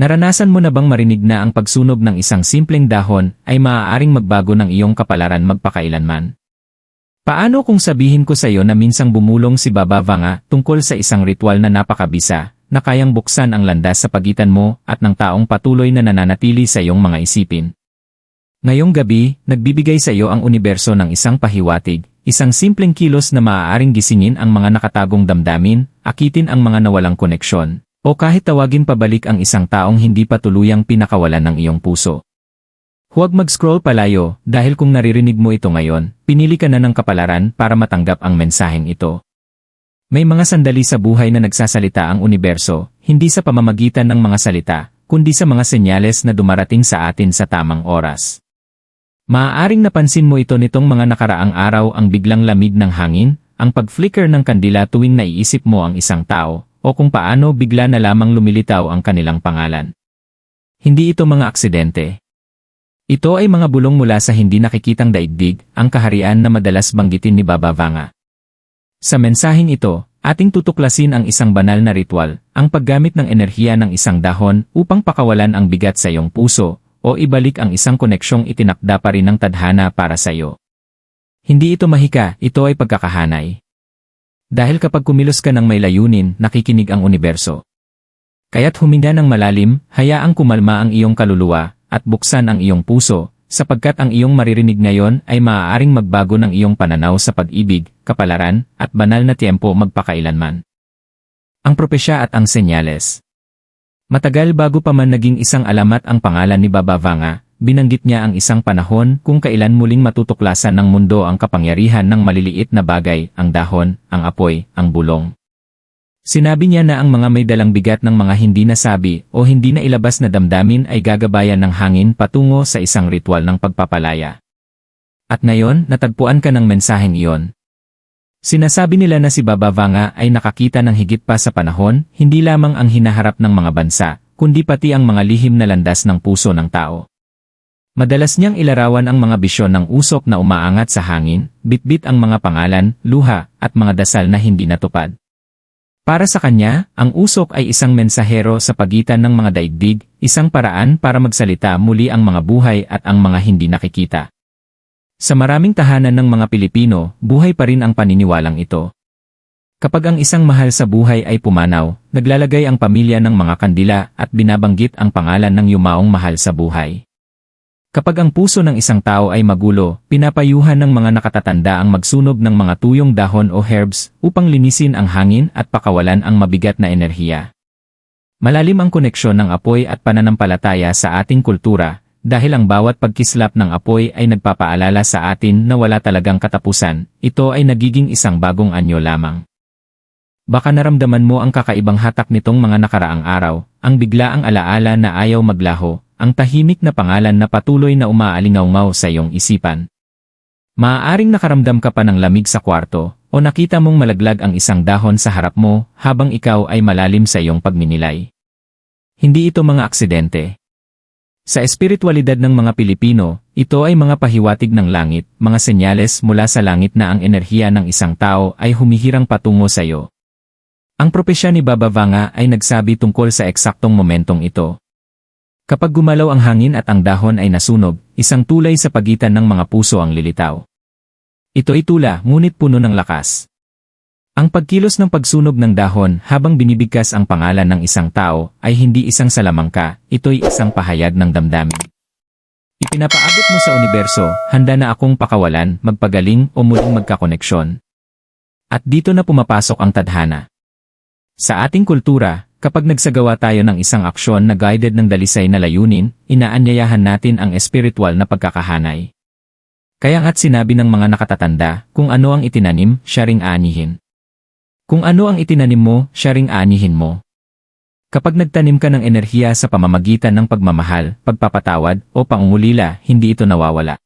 Naranasan mo na bang marinig na ang pagsunog ng isang simpleng dahon ay maaaring magbago ng iyong kapalaran magpakailanman? Paano kung sabihin ko sa iyo na minsang bumulong si Baba Vanga tungkol sa isang ritual na napakabisa, na kayang buksan ang landas sa pagitan mo at ng taong patuloy na nananatili sa iyong mga isipin? Ngayong gabi, nagbibigay sa iyo ang universo ng isang pahiwatig, isang simpleng kilos na maaaring gisingin ang mga nakatagong damdamin, akitin ang mga nawalang koneksyon, o kahit tawagin pabalik ang isang taong hindi pa tuluyang pinakawalan ng iyong puso. Huwag mag-scroll palayo dahil kung naririnig mo ito ngayon, pinili ka na ng kapalaran para matanggap ang mensaheng ito. May mga sandali sa buhay na nagsasalita ang universo, hindi sa pamamagitan ng mga salita, kundi sa mga senyales na dumarating sa atin sa tamang oras. Maaaring napansin mo ito nitong mga nakaraang araw ang biglang lamig ng hangin, ang pag-flicker ng kandila tuwing naiisip mo ang isang tao, o kung paano bigla na lamang lumilitaw ang kanilang pangalan. Hindi ito mga aksidente. Ito ay mga bulong mula sa hindi nakikitang daigdig, ang kaharian na madalas banggitin ni Baba Vanga. Sa mensaheng ito, ating tutuklasin ang isang banal na ritual, ang paggamit ng enerhiya ng isang dahon upang pakawalan ang bigat sa iyong puso, o ibalik ang isang koneksyong itinakda pa rin ng tadhana para sa iyo. Hindi ito mahika, ito ay pagkakahanay. Dahil kapag kumilos ka ng may layunin, nakikinig ang universo. Kaya't huminga ng malalim, hayaang kumalma ang iyong kaluluwa, at buksan ang iyong puso, sapagkat ang iyong maririnig ngayon ay maaaring magbago ng iyong pananaw sa pag-ibig, kapalaran, at banal na tiempo magpakailanman. Ang propesya at ang senyales Matagal bago pa man naging isang alamat ang pangalan ni Baba Vanga, binanggit niya ang isang panahon kung kailan muling matutuklasan ng mundo ang kapangyarihan ng maliliit na bagay, ang dahon, ang apoy, ang bulong. Sinabi niya na ang mga may dalang bigat ng mga hindi nasabi o hindi na ilabas na damdamin ay gagabayan ng hangin patungo sa isang ritual ng pagpapalaya. At ngayon, natagpuan ka ng mensaheng iyon. Sinasabi nila na si Baba Vanga ay nakakita ng higit pa sa panahon, hindi lamang ang hinaharap ng mga bansa, kundi pati ang mga lihim na landas ng puso ng tao. Madalas niyang ilarawan ang mga bisyon ng usok na umaangat sa hangin, bitbit ang mga pangalan, luha, at mga dasal na hindi natupad. Para sa kanya, ang usok ay isang mensahero sa pagitan ng mga daigdig, isang paraan para magsalita muli ang mga buhay at ang mga hindi nakikita. Sa maraming tahanan ng mga Pilipino, buhay pa rin ang paniniwalang ito. Kapag ang isang mahal sa buhay ay pumanaw, naglalagay ang pamilya ng mga kandila at binabanggit ang pangalan ng yumaong mahal sa buhay. Kapag ang puso ng isang tao ay magulo, pinapayuhan ng mga nakatatanda ang magsunog ng mga tuyong dahon o herbs upang linisin ang hangin at pakawalan ang mabigat na enerhiya. Malalim ang koneksyon ng apoy at pananampalataya sa ating kultura, dahil ang bawat pagkislap ng apoy ay nagpapaalala sa atin na wala talagang katapusan, ito ay nagiging isang bagong anyo lamang. Baka naramdaman mo ang kakaibang hatak nitong mga nakaraang araw, ang biglaang alaala na ayaw maglaho, ang tahimik na pangalan na patuloy na umaalingaw sa iyong isipan. Maaaring nakaramdam ka pa ng lamig sa kwarto, o nakita mong malaglag ang isang dahon sa harap mo habang ikaw ay malalim sa iyong pagminilay. Hindi ito mga aksidente, sa espiritualidad ng mga Pilipino, ito ay mga pahiwatig ng langit, mga senyales mula sa langit na ang enerhiya ng isang tao ay humihirang patungo sa iyo. Ang propesya ni Baba Vanga ay nagsabi tungkol sa eksaktong momentong ito. Kapag gumalaw ang hangin at ang dahon ay nasunog, isang tulay sa pagitan ng mga puso ang lilitaw. Ito ay tula, ngunit puno ng lakas. Ang pagkilos ng pagsunog ng dahon habang binibigkas ang pangalan ng isang tao ay hindi isang salamangka, ito'y isang pahayag ng damdamin. Ipinapaabot mo sa universo, handa na akong pakawalan, magpagaling o muling magkakoneksyon. At dito na pumapasok ang tadhana. Sa ating kultura, kapag nagsagawa tayo ng isang aksyon na guided ng dalisay na layunin, inaanyayahan natin ang espiritual na pagkakahanay. Kaya nga't sinabi ng mga nakatatanda, kung ano ang itinanim, siya ring anihin. Kung ano ang itinanim mo, siya ring anihin mo. Kapag nagtanim ka ng enerhiya sa pamamagitan ng pagmamahal, pagpapatawad, o pangungulila, hindi ito nawawala.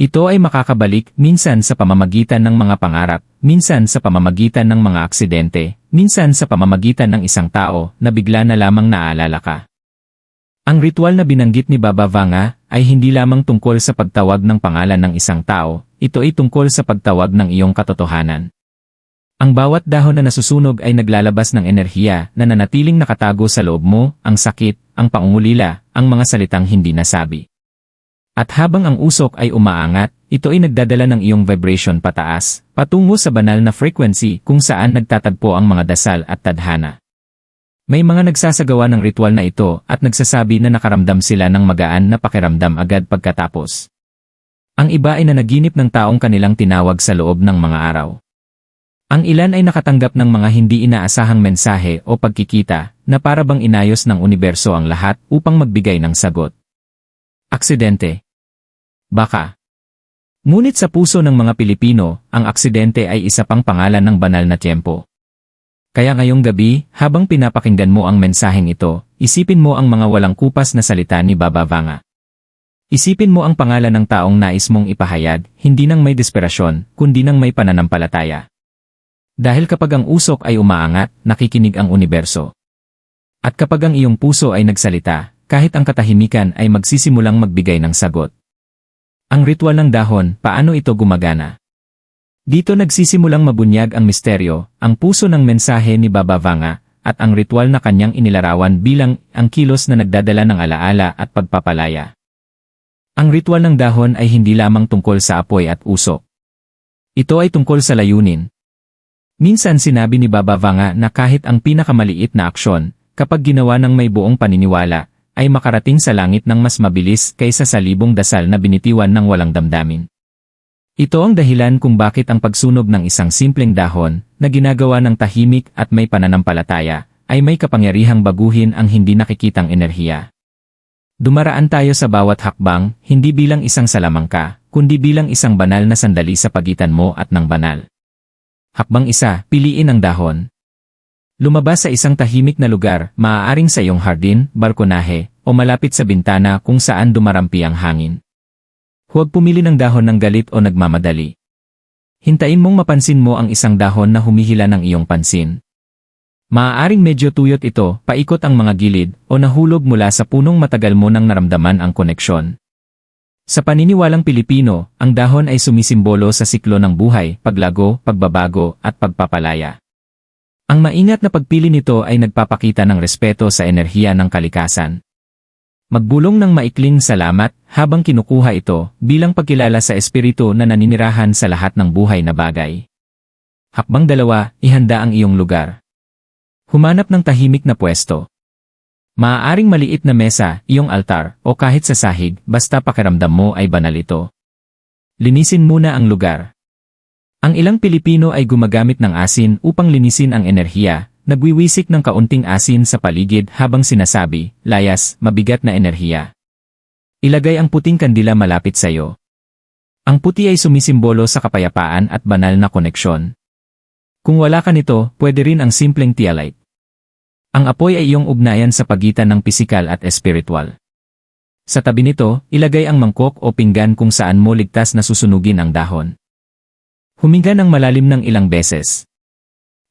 Ito ay makakabalik minsan sa pamamagitan ng mga pangarap, minsan sa pamamagitan ng mga aksidente, minsan sa pamamagitan ng isang tao na bigla na lamang naaalala ka. Ang ritual na binanggit ni Baba Vanga ay hindi lamang tungkol sa pagtawag ng pangalan ng isang tao, ito ay tungkol sa pagtawag ng iyong katotohanan. Ang bawat dahon na nasusunog ay naglalabas ng enerhiya na nanatiling nakatago sa loob mo, ang sakit, ang pangungulila, ang mga salitang hindi nasabi. At habang ang usok ay umaangat, ito ay nagdadala ng iyong vibration pataas, patungo sa banal na frequency kung saan nagtatagpo ang mga dasal at tadhana. May mga nagsasagawa ng ritual na ito at nagsasabi na nakaramdam sila ng magaan na pakiramdam agad pagkatapos. Ang iba ay nanaginip ng taong kanilang tinawag sa loob ng mga araw. Ang ilan ay nakatanggap ng mga hindi inaasahang mensahe o pagkikita na para bang inayos ng universo ang lahat upang magbigay ng sagot. Aksidente. Baka. Ngunit sa puso ng mga Pilipino, ang aksidente ay isa pang pangalan ng banal na tiyempo. Kaya ngayong gabi, habang pinapakinggan mo ang mensaheng ito, isipin mo ang mga walang kupas na salita ni Baba Vanga. Isipin mo ang pangalan ng taong nais mong ipahayag, hindi nang may desperasyon, kundi nang may pananampalataya. Dahil kapag ang usok ay umaangat, nakikinig ang universo. At kapag ang iyong puso ay nagsalita, kahit ang katahimikan ay magsisimulang magbigay ng sagot. Ang ritual ng dahon, paano ito gumagana? Dito nagsisimulang mabunyag ang misteryo, ang puso ng mensahe ni Baba Vanga, at ang ritual na kanyang inilarawan bilang ang kilos na nagdadala ng alaala at pagpapalaya. Ang ritual ng dahon ay hindi lamang tungkol sa apoy at usok. Ito ay tungkol sa layunin, Minsan sinabi ni Baba Vanga na kahit ang pinakamaliit na aksyon, kapag ginawa ng may buong paniniwala, ay makarating sa langit ng mas mabilis kaysa sa libong dasal na binitiwan ng walang damdamin. Ito ang dahilan kung bakit ang pagsunog ng isang simpleng dahon na ginagawa ng tahimik at may pananampalataya ay may kapangyarihang baguhin ang hindi nakikitang enerhiya. Dumaraan tayo sa bawat hakbang, hindi bilang isang salamangka, kundi bilang isang banal na sandali sa pagitan mo at ng banal. Hakbang isa, piliin ang dahon. Lumabas sa isang tahimik na lugar, maaaring sa iyong hardin, balkonahe, o malapit sa bintana kung saan dumarampi ang hangin. Huwag pumili ng dahon ng galit o nagmamadali. Hintayin mong mapansin mo ang isang dahon na humihila ng iyong pansin. Maaaring medyo tuyot ito, paikot ang mga gilid, o nahulog mula sa punong matagal mo nang naramdaman ang koneksyon. Sa paniniwalang Pilipino, ang dahon ay sumisimbolo sa siklo ng buhay, paglago, pagbabago, at pagpapalaya. Ang maingat na pagpili nito ay nagpapakita ng respeto sa enerhiya ng kalikasan. Magbulong ng maikling salamat habang kinukuha ito bilang pagkilala sa espiritu na naninirahan sa lahat ng buhay na bagay. Hakbang dalawa, ihanda ang iyong lugar. Humanap ng tahimik na pwesto. Maaaring maliit na mesa, iyong altar, o kahit sa sahig, basta pakiramdam mo ay banal ito. Linisin muna ang lugar. Ang ilang Pilipino ay gumagamit ng asin upang linisin ang enerhiya, nagwiwisik ng kaunting asin sa paligid habang sinasabi, layas, mabigat na enerhiya. Ilagay ang puting kandila malapit sa iyo. Ang puti ay sumisimbolo sa kapayapaan at banal na koneksyon. Kung wala ka nito, pwede rin ang simpleng tialite. Ang apoy ay iyong ugnayan sa pagitan ng pisikal at espiritual. Sa tabi nito, ilagay ang mangkok o pinggan kung saan mo ligtas na susunugin ang dahon. Huminga ng malalim ng ilang beses.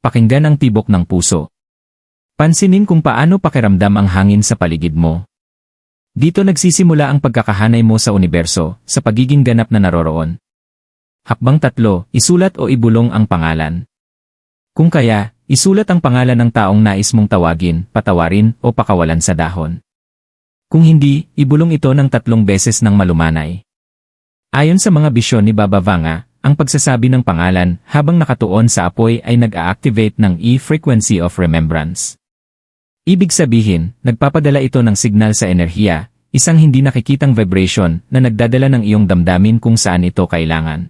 Pakinggan ang tibok ng puso. Pansinin kung paano pakiramdam ang hangin sa paligid mo. Dito nagsisimula ang pagkakahanay mo sa universo, sa pagiging ganap na naroroon. Hakbang tatlo, isulat o ibulong ang pangalan. Kung kaya, Isulat ang pangalan ng taong nais mong tawagin, patawarin, o pakawalan sa dahon. Kung hindi, ibulong ito ng tatlong beses ng malumanay. Ayon sa mga bisyon ni Baba Vanga, ang pagsasabi ng pangalan habang nakatuon sa apoy ay nag-a-activate ng E-frequency of remembrance. Ibig sabihin, nagpapadala ito ng signal sa enerhiya, isang hindi nakikitang vibration na nagdadala ng iyong damdamin kung saan ito kailangan.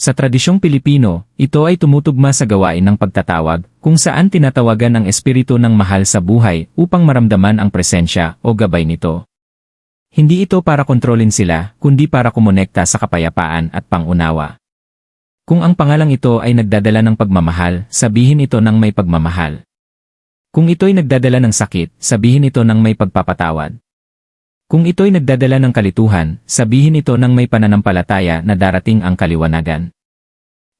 Sa tradisyong Pilipino, ito ay tumutugma sa gawain ng pagtatawag, kung saan tinatawagan ang espiritu ng mahal sa buhay upang maramdaman ang presensya o gabay nito. Hindi ito para kontrolin sila, kundi para kumonekta sa kapayapaan at pangunawa. Kung ang pangalang ito ay nagdadala ng pagmamahal, sabihin ito ng may pagmamahal. Kung ito'y nagdadala ng sakit, sabihin ito ng may pagpapatawad. Kung ito'y nagdadala ng kalituhan, sabihin ito ng may pananampalataya na darating ang kaliwanagan.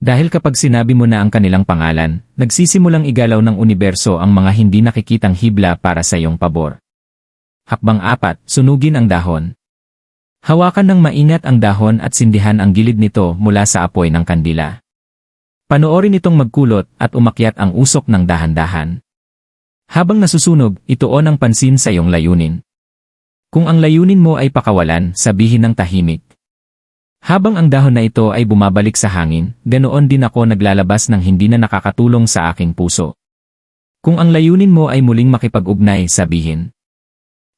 Dahil kapag sinabi mo na ang kanilang pangalan, nagsisimulang igalaw ng universo ang mga hindi nakikitang hibla para sa iyong pabor. Hakbang apat, sunugin ang dahon. Hawakan ng maingat ang dahon at sindihan ang gilid nito mula sa apoy ng kandila. Panoorin itong magkulot at umakyat ang usok ng dahan-dahan. Habang nasusunog, ituon ang pansin sa iyong layunin. Kung ang layunin mo ay pakawalan, sabihin ng tahimik. Habang ang dahon na ito ay bumabalik sa hangin, ganoon din ako naglalabas ng hindi na nakakatulong sa aking puso. Kung ang layunin mo ay muling makipag-ugnay, sabihin.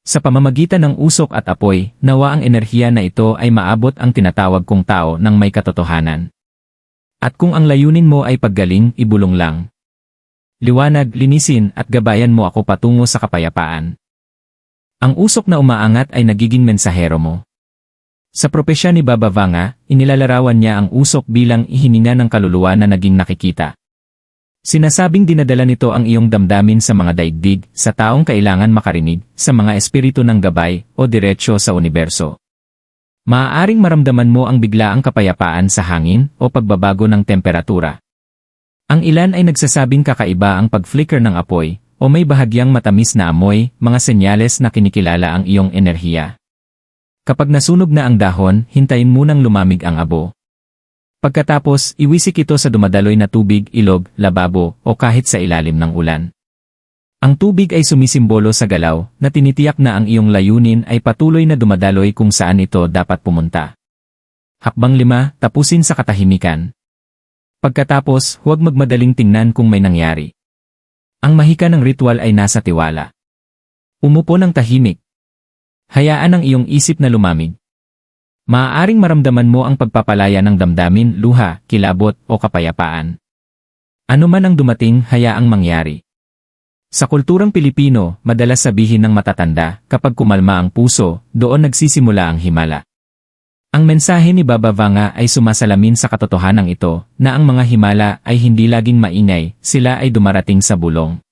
Sa pamamagitan ng usok at apoy, nawa ang enerhiya na ito ay maabot ang tinatawag kong tao ng may katotohanan. At kung ang layunin mo ay paggaling, ibulong lang. Liwanag, linisin at gabayan mo ako patungo sa kapayapaan. Ang usok na umaangat ay nagiging mensahero mo. Sa propesya ni Baba Vanga, inilalarawan niya ang usok bilang ihininga ng kaluluwa na naging nakikita. Sinasabing dinadala nito ang iyong damdamin sa mga daigdig, sa taong kailangan makarinig, sa mga espiritu ng gabay, o diretsyo sa universo. Maaaring maramdaman mo ang biglaang kapayapaan sa hangin o pagbabago ng temperatura. Ang ilan ay nagsasabing kakaiba ang pag-flicker ng apoy, o may bahagyang matamis na amoy, mga senyales na kinikilala ang iyong enerhiya. Kapag nasunog na ang dahon, hintayin munang lumamig ang abo. Pagkatapos, iwisik ito sa dumadaloy na tubig, ilog, lababo, o kahit sa ilalim ng ulan. Ang tubig ay sumisimbolo sa galaw, na tinitiyak na ang iyong layunin ay patuloy na dumadaloy kung saan ito dapat pumunta. Hakbang lima, tapusin sa katahimikan. Pagkatapos, huwag magmadaling tingnan kung may nangyari. Ang mahika ng ritual ay nasa tiwala. Umupo ng tahimik, Hayaan ang iyong isip na lumamig. Maaaring maramdaman mo ang pagpapalaya ng damdamin, luha, kilabot, o kapayapaan. Ano man ang dumating, hayaang mangyari. Sa kulturang Pilipino, madalas sabihin ng matatanda, kapag kumalma ang puso, doon nagsisimula ang himala. Ang mensahe ni Baba Vanga ay sumasalamin sa katotohanan ito, na ang mga himala ay hindi laging maingay, sila ay dumarating sa bulong.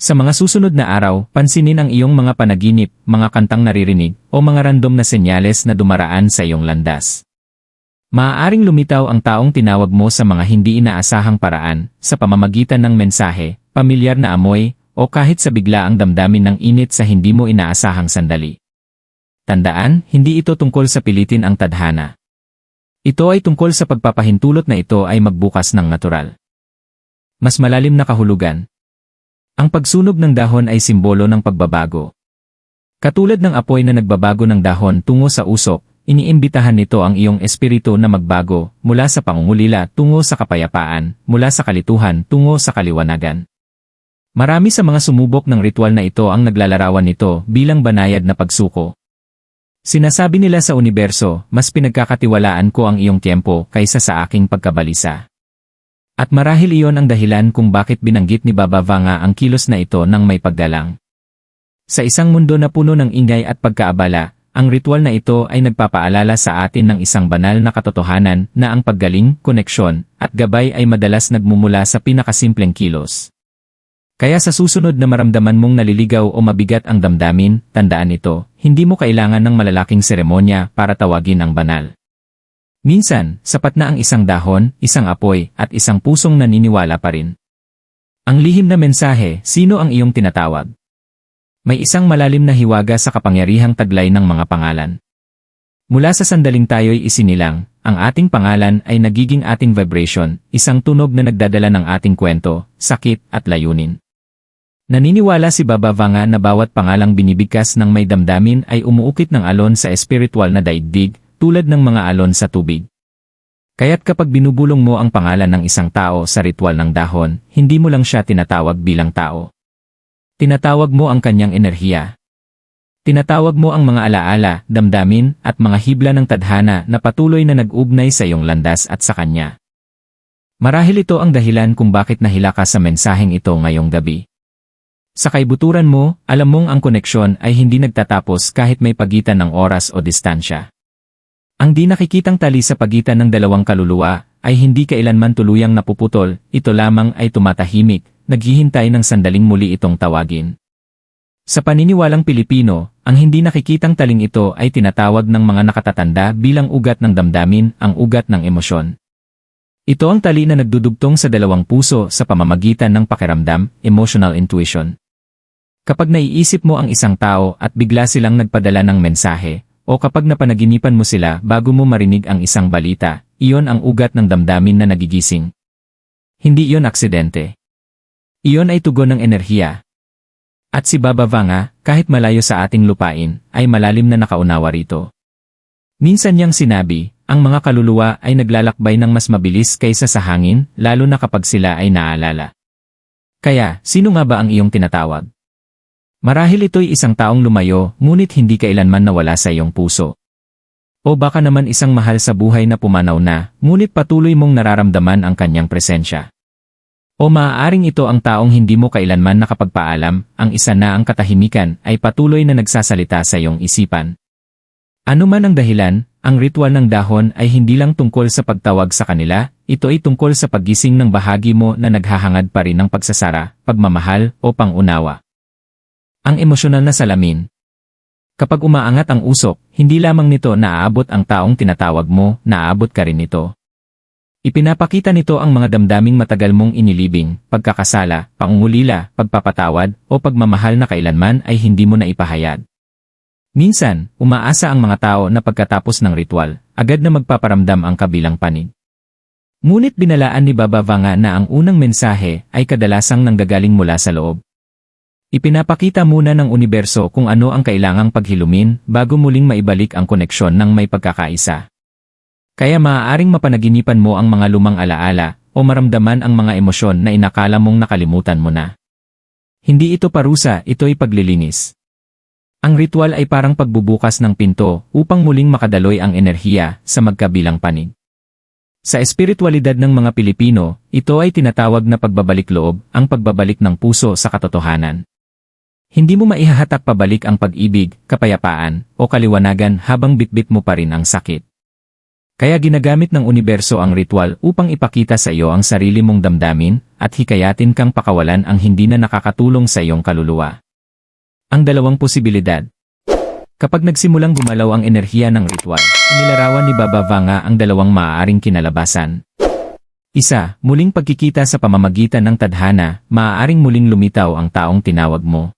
Sa mga susunod na araw, pansinin ang iyong mga panaginip, mga kantang naririnig, o mga random na senyales na dumaraan sa iyong landas. Maaaring lumitaw ang taong tinawag mo sa mga hindi inaasahang paraan, sa pamamagitan ng mensahe, pamilyar na amoy, o kahit sa bigla ang damdamin ng init sa hindi mo inaasahang sandali. Tandaan, hindi ito tungkol sa pilitin ang tadhana. Ito ay tungkol sa pagpapahintulot na ito ay magbukas ng natural. Mas malalim na kahulugan, ang pagsunog ng dahon ay simbolo ng pagbabago. Katulad ng apoy na nagbabago ng dahon tungo sa usok, iniimbitahan nito ang iyong espiritu na magbago mula sa pangungulila tungo sa kapayapaan, mula sa kalituhan tungo sa kaliwanagan. Marami sa mga sumubok ng ritual na ito ang naglalarawan nito bilang banayad na pagsuko. Sinasabi nila sa universo, mas pinagkakatiwalaan ko ang iyong tiempo kaysa sa aking pagkabalisa. At marahil iyon ang dahilan kung bakit binanggit ni Baba Vanga ang kilos na ito ng may paggalang. Sa isang mundo na puno ng ingay at pagkaabala, ang ritual na ito ay nagpapaalala sa atin ng isang banal na katotohanan na ang paggaling, koneksyon, at gabay ay madalas nagmumula sa pinakasimpleng kilos. Kaya sa susunod na maramdaman mong naliligaw o mabigat ang damdamin, tandaan ito, hindi mo kailangan ng malalaking seremonya para tawagin ang banal. Minsan, sapat na ang isang dahon, isang apoy, at isang pusong naniniwala pa rin. Ang lihim na mensahe, sino ang iyong tinatawag? May isang malalim na hiwaga sa kapangyarihang taglay ng mga pangalan. Mula sa sandaling tayo'y isinilang, ang ating pangalan ay nagiging ating vibration, isang tunog na nagdadala ng ating kwento, sakit at layunin. Naniniwala si Baba Vanga na bawat pangalang binibigkas ng may damdamin ay umuukit ng alon sa espiritual na daigdig, tulad ng mga alon sa tubig. Kaya't kapag binubulong mo ang pangalan ng isang tao sa ritual ng dahon, hindi mo lang siya tinatawag bilang tao. Tinatawag mo ang kanyang enerhiya. Tinatawag mo ang mga alaala, damdamin, at mga hibla ng tadhana na patuloy na nag-ugnay sa iyong landas at sa kanya. Marahil ito ang dahilan kung bakit nahila ka sa mensaheng ito ngayong gabi. Sa kaibuturan mo, alam mong ang koneksyon ay hindi nagtatapos kahit may pagitan ng oras o distansya. Ang di nakikitang tali sa pagitan ng dalawang kaluluwa ay hindi kailanman tuluyang napuputol, ito lamang ay tumatahimik, naghihintay ng sandaling muli itong tawagin. Sa paniniwalang Pilipino, ang hindi nakikitang taling ito ay tinatawag ng mga nakatatanda bilang ugat ng damdamin, ang ugat ng emosyon. Ito ang tali na nagdudugtong sa dalawang puso sa pamamagitan ng pakiramdam, emotional intuition. Kapag naiisip mo ang isang tao at bigla silang nagpadala ng mensahe, o kapag napanaginipan mo sila bago mo marinig ang isang balita, iyon ang ugat ng damdamin na nagigising. Hindi iyon aksidente. Iyon ay tugon ng enerhiya. At si Baba Vanga, kahit malayo sa ating lupain, ay malalim na nakaunawa rito. Minsan niyang sinabi, ang mga kaluluwa ay naglalakbay ng mas mabilis kaysa sa hangin, lalo na kapag sila ay naalala. Kaya, sino nga ba ang iyong tinatawag? Marahil ito'y isang taong lumayo, ngunit hindi kailanman nawala sa iyong puso. O baka naman isang mahal sa buhay na pumanaw na, ngunit patuloy mong nararamdaman ang kanyang presensya. O maaaring ito ang taong hindi mo kailanman nakapagpaalam, ang isa na ang katahimikan ay patuloy na nagsasalita sa iyong isipan. Ano man ang dahilan, ang ritual ng dahon ay hindi lang tungkol sa pagtawag sa kanila, ito ay tungkol sa paggising ng bahagi mo na naghahangad pa rin ng pagsasara, pagmamahal, o pangunawa. Ang emosyonal na salamin, Kapag umaangat ang usok, hindi lamang nito naaabot ang taong tinatawag mo, naaabot ka rin nito. Ipinapakita nito ang mga damdaming matagal mong inilibing, pagkakasala, pangungulila, pagpapatawad, o pagmamahal na kailanman ay hindi mo na ipahayag. Minsan, umaasa ang mga tao na pagkatapos ng ritual, agad na magpaparamdam ang kabilang panig. Ngunit binalaan ni Baba Vanga na ang unang mensahe ay kadalasang nanggagaling mula sa loob. Ipinapakita muna ng universo kung ano ang kailangang paghilumin bago muling maibalik ang koneksyon ng may pagkakaisa. Kaya maaaring mapanaginipan mo ang mga lumang alaala o maramdaman ang mga emosyon na inakala mong nakalimutan mo na. Hindi ito parusa, ito'y paglilinis. Ang ritual ay parang pagbubukas ng pinto upang muling makadaloy ang enerhiya sa magkabilang panig. Sa espiritualidad ng mga Pilipino, ito ay tinatawag na pagbabalik loob, ang pagbabalik ng puso sa katotohanan. Hindi mo maihahatak pabalik ang pag-ibig, kapayapaan, o kaliwanagan habang bitbit mo pa rin ang sakit. Kaya ginagamit ng universo ang ritual upang ipakita sa iyo ang sarili mong damdamin at hikayatin kang pakawalan ang hindi na nakakatulong sa iyong kaluluwa. Ang dalawang posibilidad. Kapag nagsimulang gumalaw ang enerhiya ng ritual, inilarawan ni Baba Vanga ang dalawang maaaring kinalabasan. Isa, muling pagkikita sa pamamagitan ng tadhana, maaaring muling lumitaw ang taong tinawag mo.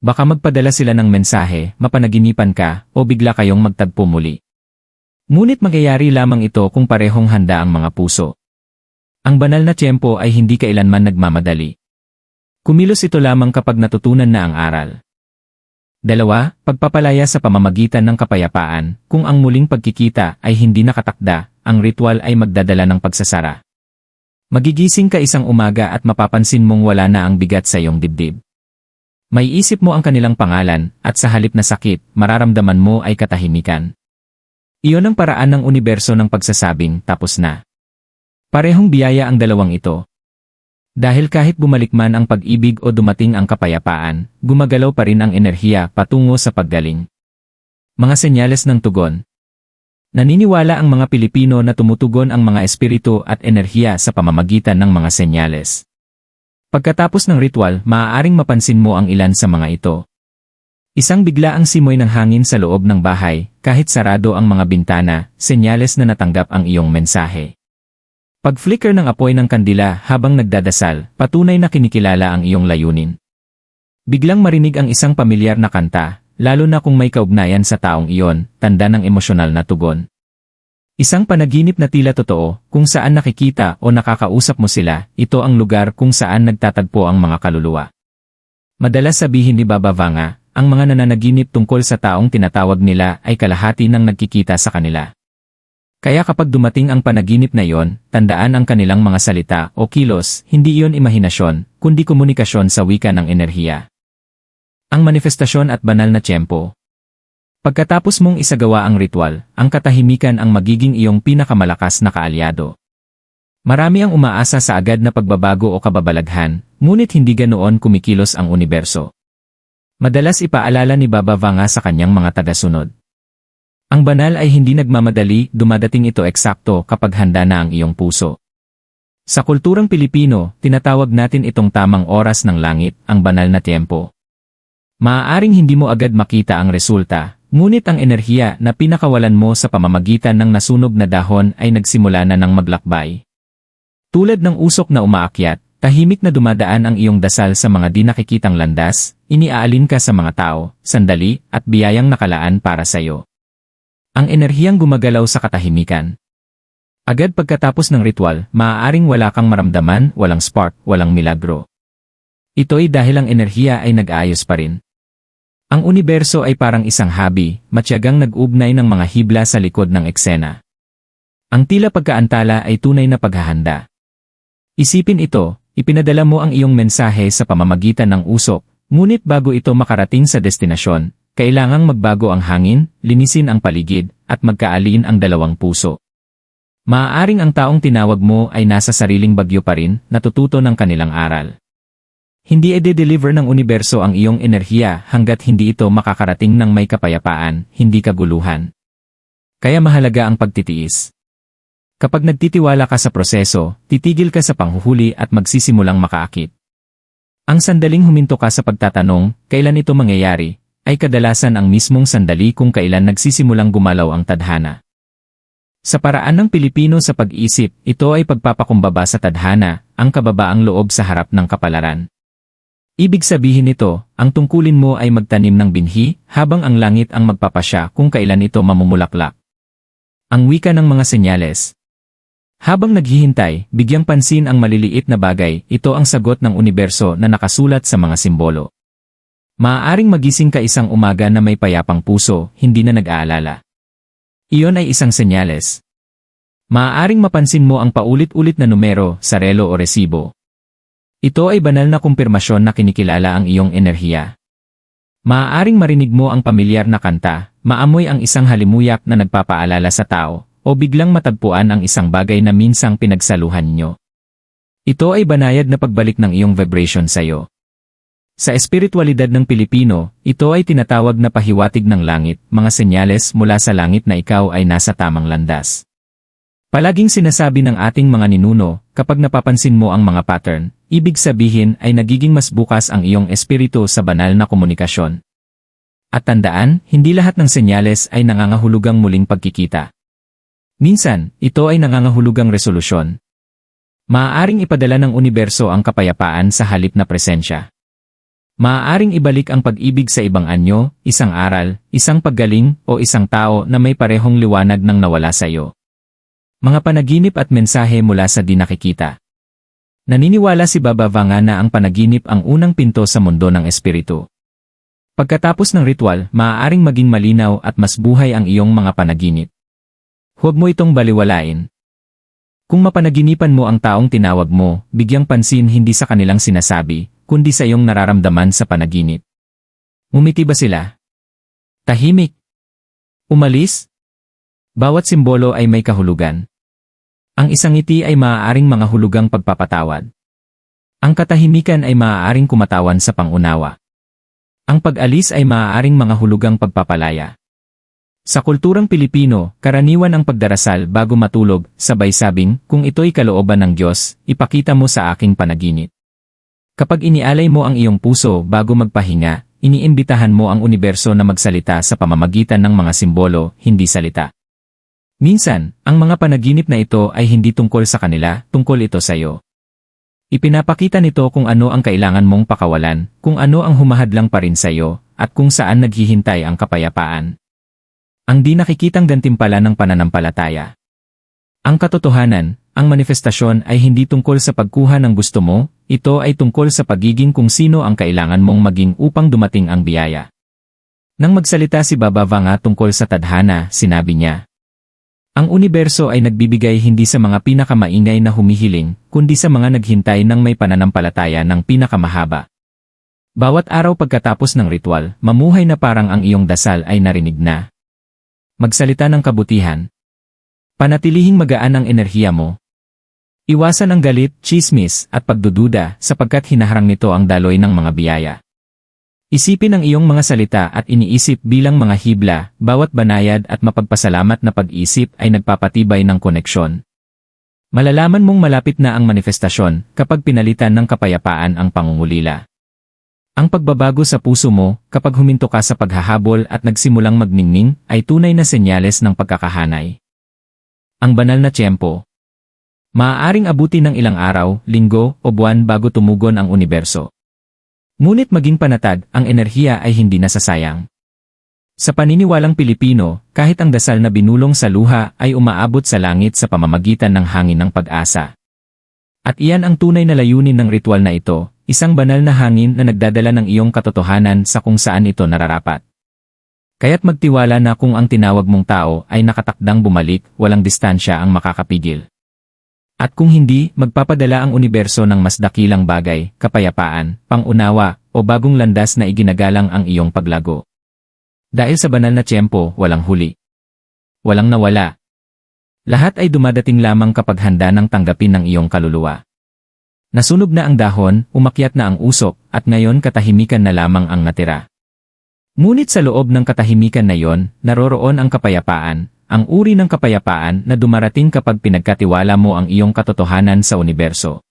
Baka magpadala sila ng mensahe, mapanaginipan ka, o bigla kayong magtagpo muli. Ngunit magyayari lamang ito kung parehong handa ang mga puso. Ang banal na tiyempo ay hindi kailanman nagmamadali. Kumilos ito lamang kapag natutunan na ang aral. Dalawa, pagpapalaya sa pamamagitan ng kapayapaan, kung ang muling pagkikita ay hindi nakatakda, ang ritual ay magdadala ng pagsasara. Magigising ka isang umaga at mapapansin mong wala na ang bigat sa iyong dibdib. May isip mo ang kanilang pangalan, at sa halip na sakit, mararamdaman mo ay katahimikan. Iyon ang paraan ng universo ng pagsasabing, tapos na. Parehong biyaya ang dalawang ito. Dahil kahit bumalik man ang pag-ibig o dumating ang kapayapaan, gumagalaw pa rin ang enerhiya patungo sa paggaling. Mga senyales ng tugon. Naniniwala ang mga Pilipino na tumutugon ang mga espiritu at enerhiya sa pamamagitan ng mga senyales. Pagkatapos ng ritual, maaaring mapansin mo ang ilan sa mga ito. Isang bigla ang simoy ng hangin sa loob ng bahay, kahit sarado ang mga bintana, senyales na natanggap ang iyong mensahe. Pag-flicker ng apoy ng kandila habang nagdadasal, patunay na kinikilala ang iyong layunin. Biglang marinig ang isang pamilyar na kanta, lalo na kung may kaugnayan sa taong iyon, tanda ng emosyonal na tugon. Isang panaginip na tila totoo, kung saan nakikita o nakakausap mo sila, ito ang lugar kung saan nagtatagpo ang mga kaluluwa. Madalas sabihin ni Baba Vanga, ang mga nananaginip tungkol sa taong tinatawag nila ay kalahati ng nagkikita sa kanila. Kaya kapag dumating ang panaginip na iyon, tandaan ang kanilang mga salita o kilos, hindi iyon imahinasyon, kundi komunikasyon sa wika ng enerhiya. Ang manifestasyon at banal na tiyempo, Pagkatapos mong isagawa ang ritual, ang katahimikan ang magiging iyong pinakamalakas na kaalyado. Marami ang umaasa sa agad na pagbabago o kababalaghan, ngunit hindi ganoon kumikilos ang universo. Madalas ipaalala ni Baba Vanga sa kanyang mga tagasunod. Ang banal ay hindi nagmamadali, dumadating ito eksakto kapag handa na ang iyong puso. Sa kulturang Pilipino, tinatawag natin itong tamang oras ng langit, ang banal na tiempo. Maaaring hindi mo agad makita ang resulta, Ngunit ang enerhiya na pinakawalan mo sa pamamagitan ng nasunog na dahon ay nagsimula na ng maglakbay. Tulad ng usok na umaakyat, tahimik na dumadaan ang iyong dasal sa mga di nakikitang landas, iniaalin ka sa mga tao, sandali, at biyayang nakalaan para sa iyo. Ang enerhiyang gumagalaw sa katahimikan. Agad pagkatapos ng ritual, maaaring wala kang maramdaman, walang spark, walang milagro. Ito'y dahil ang enerhiya ay nag-aayos pa rin. Ang universo ay parang isang habi, matyagang nag-ugnay ng mga hibla sa likod ng eksena. Ang tila pagkaantala ay tunay na paghahanda. Isipin ito, ipinadala mo ang iyong mensahe sa pamamagitan ng usok, ngunit bago ito makarating sa destinasyon, kailangang magbago ang hangin, linisin ang paligid, at magkaalin ang dalawang puso. Maaaring ang taong tinawag mo ay nasa sariling bagyo pa rin, natututo ng kanilang aral. Hindi ede-deliver ng universo ang iyong enerhiya hanggat hindi ito makakarating ng may kapayapaan, hindi kaguluhan. Kaya mahalaga ang pagtitiis. Kapag nagtitiwala ka sa proseso, titigil ka sa panghuhuli at magsisimulang makaakit. Ang sandaling huminto ka sa pagtatanong, kailan ito mangyayari, ay kadalasan ang mismong sandali kung kailan nagsisimulang gumalaw ang tadhana. Sa paraan ng Pilipino sa pag-isip, ito ay pagpapakumbaba sa tadhana, ang kababaang loob sa harap ng kapalaran. Ibig sabihin nito, ang tungkulin mo ay magtanim ng binhi, habang ang langit ang magpapasya kung kailan ito mamumulaklak. Ang wika ng mga senyales. Habang naghihintay, bigyang pansin ang maliliit na bagay, ito ang sagot ng universo na nakasulat sa mga simbolo. Maaaring magising ka isang umaga na may payapang puso, hindi na nag-aalala. Iyon ay isang senyales. Maaaring mapansin mo ang paulit-ulit na numero, sarelo o resibo, ito ay banal na kumpirmasyon na kinikilala ang iyong enerhiya. Maaaring marinig mo ang pamilyar na kanta, maamoy ang isang halimuyak na nagpapaalala sa tao, o biglang matagpuan ang isang bagay na minsang pinagsaluhan nyo. Ito ay banayad na pagbalik ng iyong vibration sa iyo. Sa espiritualidad ng Pilipino, ito ay tinatawag na pahiwatig ng langit, mga senyales mula sa langit na ikaw ay nasa tamang landas. Palaging sinasabi ng ating mga ninuno, kapag napapansin mo ang mga pattern, Ibig sabihin ay nagiging mas bukas ang iyong espiritu sa banal na komunikasyon. At tandaan, hindi lahat ng senyales ay nangangahulugang muling pagkikita. Minsan, ito ay nangangahulugang resolusyon. Maaaring ipadala ng universo ang kapayapaan sa halip na presensya. Maaaring ibalik ang pag-ibig sa ibang anyo, isang aral, isang paggaling, o isang tao na may parehong liwanag ng nawala sa iyo. Mga panaginip at mensahe mula sa di nakikita. Naniniwala si Baba Vanga na ang panaginip ang unang pinto sa mundo ng espiritu. Pagkatapos ng ritual, maaaring maging malinaw at mas buhay ang iyong mga panaginip. Huwag mo itong baliwalain. Kung mapanaginipan mo ang taong tinawag mo, bigyang pansin hindi sa kanilang sinasabi, kundi sa iyong nararamdaman sa panaginip. Umiti ba sila? Tahimik? Umalis? Bawat simbolo ay may kahulugan. Ang isang ngiti ay maaaring mga hulugang pagpapatawad. Ang katahimikan ay maaaring kumatawan sa pangunawa. Ang pag-alis ay maaaring mga hulugang pagpapalaya. Sa kulturang Pilipino, karaniwan ang pagdarasal bago matulog, sabay sabing, kung ito'y kalooban ng Diyos, ipakita mo sa aking panaginip. Kapag inialay mo ang iyong puso bago magpahinga, iniimbitahan mo ang universo na magsalita sa pamamagitan ng mga simbolo, hindi salita. Minsan, ang mga panaginip na ito ay hindi tungkol sa kanila, tungkol ito sa iyo. Ipinapakita nito kung ano ang kailangan mong pakawalan, kung ano ang humahadlang pa rin sa iyo, at kung saan naghihintay ang kapayapaan. Ang di nakikitang gantimpala ng pananampalataya. Ang katotohanan, ang manifestasyon ay hindi tungkol sa pagkuha ng gusto mo, ito ay tungkol sa pagiging kung sino ang kailangan mong maging upang dumating ang biyaya. Nang magsalita si Baba Vanga tungkol sa tadhana, sinabi niya, ang universo ay nagbibigay hindi sa mga pinakamaingay na humihiling, kundi sa mga naghintay ng may pananampalataya ng pinakamahaba. Bawat araw pagkatapos ng ritual, mamuhay na parang ang iyong dasal ay narinig na. Magsalita ng kabutihan. Panatilihing magaan ang enerhiya mo. Iwasan ang galit, chismis, at pagdududa sapagkat hinaharang nito ang daloy ng mga biyaya. Isipin ang iyong mga salita at iniisip bilang mga hibla, bawat banayad at mapagpasalamat na pag-isip ay nagpapatibay ng koneksyon. Malalaman mong malapit na ang manifestasyon kapag pinalitan ng kapayapaan ang pangungulila. Ang pagbabago sa puso mo kapag huminto ka sa paghahabol at nagsimulang magningning ay tunay na senyales ng pagkakahanay. Ang banal na tiyempo. Maaaring abuti ng ilang araw, linggo o buwan bago tumugon ang universo. Ngunit maging panatag, ang enerhiya ay hindi nasasayang. Sa paniniwalang Pilipino, kahit ang dasal na binulong sa luha ay umaabot sa langit sa pamamagitan ng hangin ng pag-asa. At iyan ang tunay na layunin ng ritual na ito, Isang banal na hangin na nagdadala ng iyong katotohanan sa kung saan ito nararapat. Kaya't magtiwala na kung ang tinawag mong tao ay nakatakdang bumalik, walang distansya ang makakapigil. At kung hindi, magpapadala ang universo ng mas dakilang bagay, kapayapaan, pangunawa, o bagong landas na iginagalang ang iyong paglago. Dahil sa banal na tiyempo, walang huli. Walang nawala. Lahat ay dumadating lamang kapag handa ng tanggapin ng iyong kaluluwa. Nasunog na ang dahon, umakyat na ang usok, at ngayon katahimikan na lamang ang natira. Ngunit sa loob ng katahimikan na yon, naroroon ang kapayapaan, ang uri ng kapayapaan na dumarating kapag pinagkatiwala mo ang iyong katotohanan sa universo.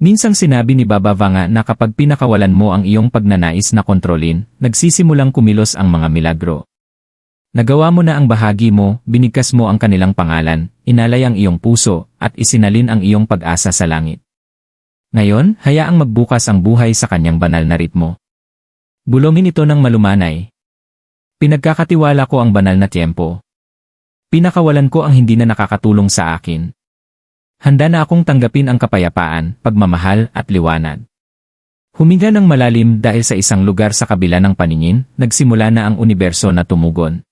Minsang sinabi ni Baba Vanga na kapag pinakawalan mo ang iyong pagnanais na kontrolin, nagsisimulang kumilos ang mga milagro. Nagawa mo na ang bahagi mo, binigkas mo ang kanilang pangalan, inalay ang iyong puso, at isinalin ang iyong pag-asa sa langit. Ngayon, hayaang magbukas ang buhay sa kanyang banal na ritmo. Bulongin ito ng malumanay. Pinagkakatiwala ko ang banal na tiyempo. Pinakawalan ko ang hindi na nakakatulong sa akin. Handa na akong tanggapin ang kapayapaan, pagmamahal at liwanag. Huminga ng malalim dahil sa isang lugar sa kabila ng paningin, nagsimula na ang universo na tumugon.